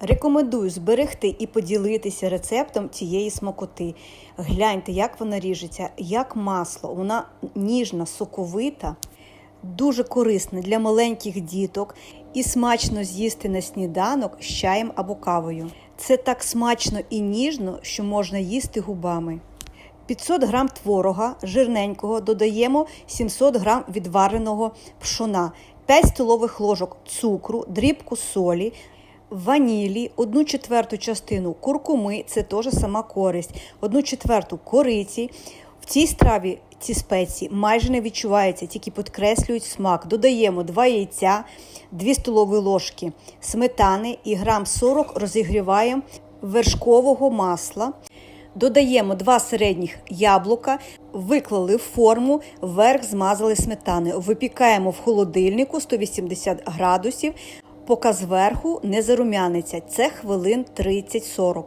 Рекомендую зберегти і поділитися рецептом цієї смакоти. Гляньте, як вона ріжеться, як масло. Вона ніжна, соковита, дуже корисна для маленьких діток і смачно з'їсти на сніданок з чаєм або кавою. Це так смачно і ніжно, що можна їсти губами. 500 грам творога жирненького додаємо 700 грам відвареного пшона, 5 столових ложок цукру, дрібку солі, ванілі, 1 четверту частину куркуми, це теж сама користь, 1 четверту кориці. В цій страві ці спеції майже не відчуваються, тільки підкреслюють смак. Додаємо 2 яйця, 2 столові ложки сметани і грам 40 розігріваємо вершкового масла. Додаємо два середніх яблука, виклали в форму, вверх змазали сметаною. Випікаємо в холодильнику 180 градусів, поки зверху не зарум'яниться. Це хвилин 30-40.